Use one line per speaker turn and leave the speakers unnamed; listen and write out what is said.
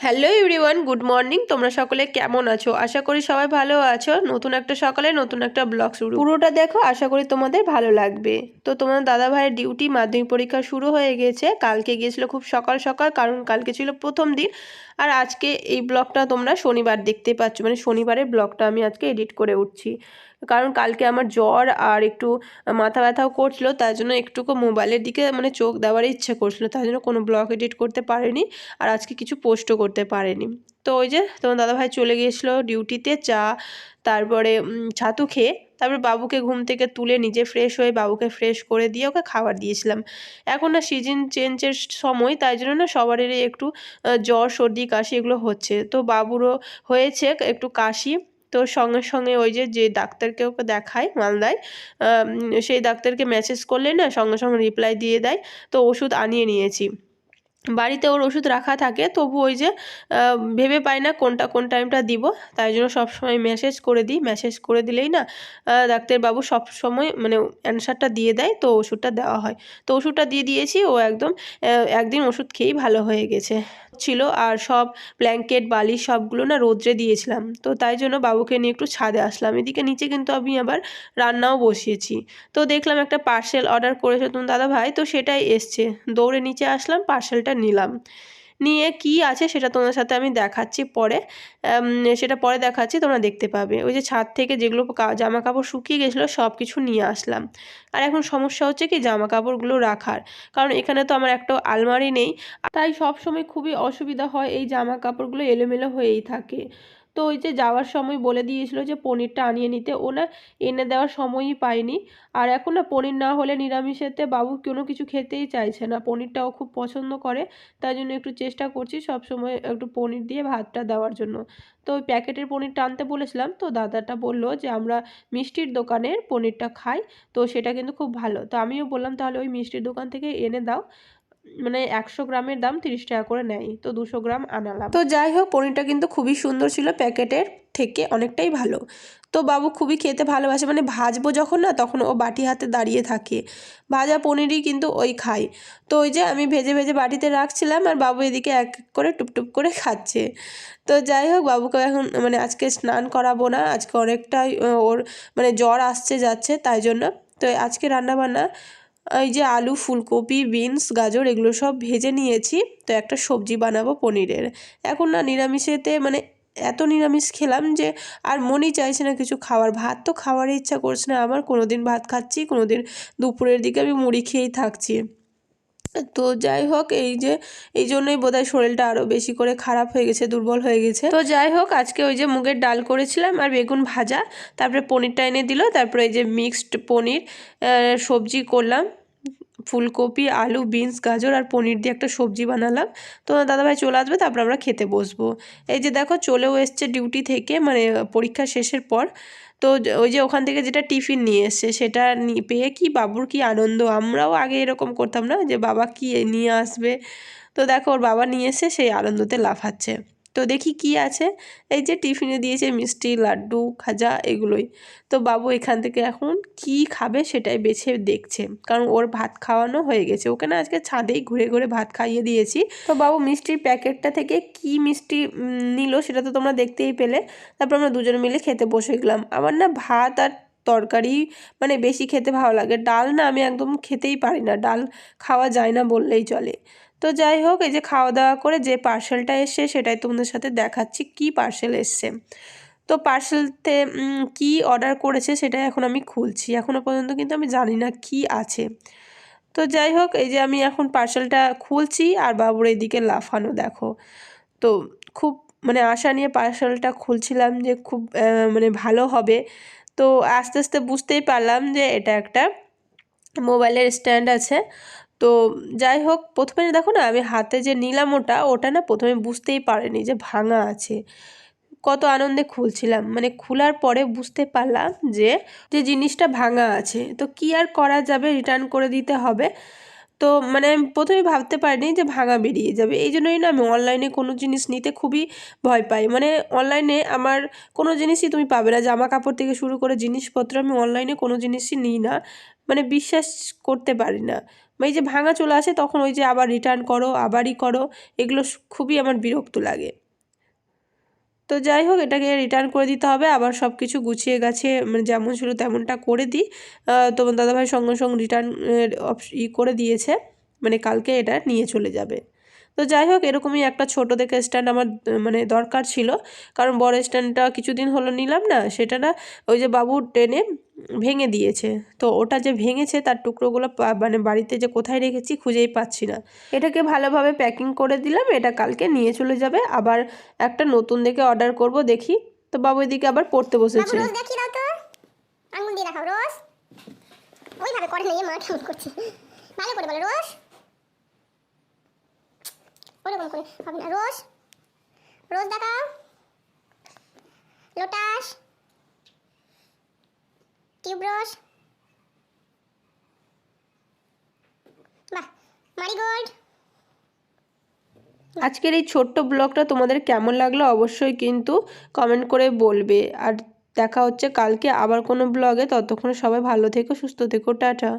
Hello everyone good morning তোমরা সকলে কেমন আছো? আশা করি সবাই ভালো আছো। নতুন একটা সকালে নতুন একটা ব্লগ শুরু। পুরোটা দেখো, আশা করি তোমাদের ভালো লাগবে। তো তোমার দাদা ভাইয়ের ডিউটি মাধ্যমিক পরীক্ষা শুরু হয়ে গেছে। কালকে গিয়েছিল খুব সকাল সকাল, কারণ কালকে ছিল প্রথম দিন। আর আজকে এই ব্লগটা তোমরা শনিবার দেখতে পাচ্ছ মানে শনিবারের ব্লগটা আমি আজকে এডিট করে উঠছি। কারণ কালকে আমার জ্বর আর একটু মাথা ব্যথাও করছিল, তার জন্য একটুকু মোবাইলের দিকে মানে চোখ দেওয়ার ইচ্ছে করছিল, তার জন্য কোনো ব্লগ এডিট করতে পারিনি আর আজকে কিছু পোস্টও করতে পারেনি। তো ওই যে তোমার দাদাভাই চলে গিয়েছিল ডিউটিতে চা, তারপরে ছাতু খেয়ে, তারপর বাবুকে ঘুম থেকে তুলে নিজে ফ্রেশ হয়ে বাবুকে ফ্রেশ করে দিয়ে ওকে খাবার দিয়েছিলাম। এখন না সিজন চেঞ্জের সময়, তাই জন্য না সবারই একটু জ্বর, সর্দি, কাশি এগুলো হচ্ছে। তো বাবুরও হয়েছে একটু কাশি তো সঙ্গে সঙ্গে ওই যে যে ডাক্তারকে ওকে দেখায় মালদায় সেই ডাক্তারকে মেসেজ করলে না সঙ্গে সঙ্গে রিপ্লাই দিয়ে দেয়, তো ওষুধ আনিয়ে নিয়েছি। বাড়িতে ওর ওষুধ রাখা থাকে, তবু ওই যে ভেবে পাই না কোনটা কোন টাইমটা দিব, তাই জন্য সবসময় মেসেজ করে দিই। মেসেজ করে দিলেই না ডাক্তারবাবু সব সময় মানে অ্যান্সারটা দিয়ে দেয়, তো ওষুধটা দেওয়া হয়। তো ওষুধটা দিয়ে দিয়েছি, ও একদম একদিন ওষুধ খেয়েই ভালো হয়ে গেছে। ছিল আর সব ব্ল্যাঙ্কেট বালিশ সবগুলো না রোদ্রে দিয়েছিলাম। তো তাই জন্য বাবুকে নিয়ে একটু ছাদে আসলাম। এদিকে নিচে কিন্তু আমি আবার রান্নাও বসিয়েছি। তো দেখলাম একটা পার্সেল অর্ডার করেছে তুমি দাদা ভাই তো সেটাই এসছে। দৌড়ে নিচে আসলাম পার্সেলটা নিলাম। নিয়ে কি আছে সেটা তোমার সাথে আমি দেখাচ্ছি পরে। সেটা পরে দেখাচ্ছি, তোমরা দেখতে পাবে। ওই যে ছাদ থেকে যেগুলো জামা কাপড় শুকিয়ে গেছিল সব কিছু নিয়ে আসলাম। আর এখন সমস্যা হচ্ছে কি জামা কাপড়গুলো রাখার। কারণ এখানে তো আমার একটা আলমারি নেই। তাই সব সময় খুবই অসুবিধা হয় এই জামা কাপড়গুলো এলোমেলো হয়েই থাকে। তো ওই যে যাওয়ার সময় বলে দিয়েছিল যে পনিরটা আনিয়ে নিতে। ও না এনে দেওয়ার সময়ই পায়নি। আর এখন না পনির না হলে নিরামিষেতে বাবু কোনো কিছু খেতেই চাইছে না। পনিরটাও খুব পছন্দ করে, তাই জন্য একটু চেষ্টা করছি সব সময় একটু পনির দিয়ে ভাতটা দেওয়ার জন্য। তো ওই প্যাকেটের পনিরটা আনতে বলেছিলাম, তো দাদাটা বলল যে আমরা মিষ্টির দোকানের পনিরটা খাই, তো সেটা কিন্তু খুব ভালো। তো আমিও বললাম তাহলে ওই মিষ্টির দোকান থেকে এনে দাও। মানে একশো গ্রামের দাম তিরিশ টাকা করে নেয়, তো দুশো গ্রাম আনালাম তো যাই হোক, পনিরটা কিন্তু খুবই সুন্দর ছিল, প্যাকেটের থেকে অনেকটাই ভালো। তো বাবু খুবই খেতে ভালোবাসে মানে ভাজবো যখন না, তখন ও বাটি হাতে দাঁড়িয়ে থাকে। ভাজা পনিরই কিন্তু ওই খায়। তো ওই যে আমি ভেজে ভেজে বাটিতে রাখছিলাম, আর বাবু এদিকে এক এক করে টুপটুপ করে খাচ্ছে। তো যাই হোক, বাবুকে এখন মানে আজকে স্নান করাবো না, আজকে অনেকটাই ওর মানে জ্বর আসছে, যাচ্ছে, তাই জন্য। তো আজকে রান্নাবান্না এই যে আলু, ফুলকপি, বিনস, গাজর, এগুলো সব ভেজে নিয়েছি। তো একটা সবজি বানাবো পনিরের। এখন না নিরামিষেতে মানে এত নিরামিষ খেলাম যে আর মনই চাইছে না কিছু খাওয়ার। ভাত তো খাওয়ারই ইচ্ছা করছে না। আমার কোনো দিন ভাত খাচ্ছি কোনো দিন দুপুরের দিকে আমি মুড়ি খেয়েই থাকছি। তো যাই হোক, এই যে, এই জন্যই বোধহয় শরীরটা আরও বেশি করে খারাপ হয়ে গেছে, দুর্বল হয়ে গেছে। তো যাই হোক, আজকে ওই যে মুগের ডাল করেছিলাম আর বেগুন ভাজা, তারপরে পনিরটা এনে দিল, তারপরে এই যে মিক্সড পনির সবজি করলাম। ফুলকপি, আলু, বিনস, গাজর আর পনির দিয়ে একটা সবজি বানালাম। তো দাদাভাই চলে আসবে, তারপর আমরা খেতে বসবো। এই যে দেখো, চলেও এসছে ডিউটি থেকে মানে পরীক্ষা শেষের পর। তো ওই যে ওখান থেকে যেটা টিফিন নিয়ে এসছে, সেটা পেয়ে কি বাবুর কি আনন্দ? আমরাও আগে এরকম করতাম না যে বাবা কি নিয়ে আসবে? তো দেখো, ওর বাবা নিয়ে এসে সেই আনন্দতে লাফাচ্ছে। তো দেখি কি আছে। এই যে টিফিনে দিয়েছে মিষ্টি, লাড্ডু, খাজা এগুলোই। তো বাবু এখান থেকে এখন কি খাবে সেটাই বেছে দেখছে। কারণ ওর ভাত খাওয়ানো হয়ে গেছে। ওকে না আজকে ছাদেই ঘুরে ঘুরে ভাত খাইয়ে দিয়েছি। তো বাবু মিষ্টির প্যাকেটটা থেকে কি মিষ্টি নিল সেটা তো তোমরা দেখতেই পেলে। তারপর আমরা দুজন মিলে খেতে বসে গেলাম। আমার না ভাত আর তরকারি মানে বেশি খেতে ভালো লাগে। ডাল না আমি একদম খেতেই পারি না। ডাল খাওয়া যায় না বললেই চলে। তো যাই হোক, এই যে খাওয়া দাওয়া করে যে পার্সেলটা এসছে সেটাই তোমাদের সাথে দেখাচ্ছি কি পার্সেল এসছে। তো পার্সেলতে কি অর্ডার করেছে সেটা এখন আমি খুলছি। এখনও পর্যন্ত কিন্তু আমি জানি না কি আছে। তো যাই হোক, এই যে আমি এখন পার্সেলটা খুলছি আর বাবুর এদিকে লাফানো, দেখো। তো খুব মানে আশা নিয়ে পার্সেলটা খুলছিলাম যে খুব মানে ভালো হবে। তো আস্তে আস্তে বুঝতেই পারলাম যে এটা একটা মোবাইলের স্ট্যান্ড আছে। তো যাই হোক, প্রথমে দেখো না, আমি হাতে যে নিলাম ওটা ওটা না প্রথমে বুঝতেই পারিনি যে ভাঙা আছে। কত আনন্দে খুলছিলাম। মানে খোলার পরে বুঝতে পারলাম যে যে জিনিসটা ভাঙা আছে। তো কি আর করা যাবে? রিটার্ন করে দিতে হবে। তো মানে আমি প্রথমে ভাবতে পারিনি যে ভাঙা বেরিয়ে যাবে। এই জন্যই না আমি অনলাইনে কোনো জিনিস নিতে খুবই ভয় পাই। মানে অনলাইনে আমার কোনো জিনিসই তুমি পাবে না। জামা কাপড় থেকে শুরু করে জিনিসপত্র আমি অনলাইনে কোনো জিনিসই নিই না। মানে বিশ্বাস করতে পারি না। এই যে ভাঙা চলে আসে তখন ওই যে আবার রিটার্ন করো, আবারই করো, এগুলো খুবই আমার বিরক্ত লাগে। তো যাই হোক, এটাকে রিটার্ন করে দিতে হবে, আবার সব কিছু গুছিয়ে গাছিয়ে মানে যেমন ছিল তেমনটা করে দিই। তো তোমার দাদাভাই সঙ্গে সঙ্গে রিটার্ন ই করে দিয়েছে মানে কালকে এটা নিয়ে চলে যাবে। তো যাই হোক, এরকমই একটা ছোট দেখে স্ট্যান্ড আমার মানে দরকার ছিল। কারণ বড় স্ট্যান্ডটা কিছুদিন হলো নিলাম না, সেটা না ওই যে বাবু টেনে ভেঙে দিয়েছে। তো ওটা যে ভেঙেছে, তার টুকরোগুলো মানে বাড়িতে যে কোথায় রেখেছি খুঁজেই পাচ্ছি না। এটাকে ভালোভাবে প্যাকিং করে দিলাম, এটা কালকে নিয়ে চলে যাবে। আবার একটা নতুন দেখে অর্ডার করব, দেখি। তো বাবু এদিকে আবার পড়তে বসেছে।
দিয়ে দেখাও রোজ। ওইভাবে করে নিয়ে মা ভালো করে বলো রোজ। ওরকম করে, হবে না। রোজ রোজ দেখাও। লোটাস টিউবরোজ বাহ, মারিগোল্ড।
আজকের এই ছোট্ট ব্লগটা তোমাদের কেমন লাগল অবশ্যই কিন্তু কমেন্ট করে বলবে। আর দেখা হচ্ছে কালকে আবার কোনো ব্লগে। ততক্ষণ সবাই ভালো থেকো, সুস্থ থেকো, টাটা।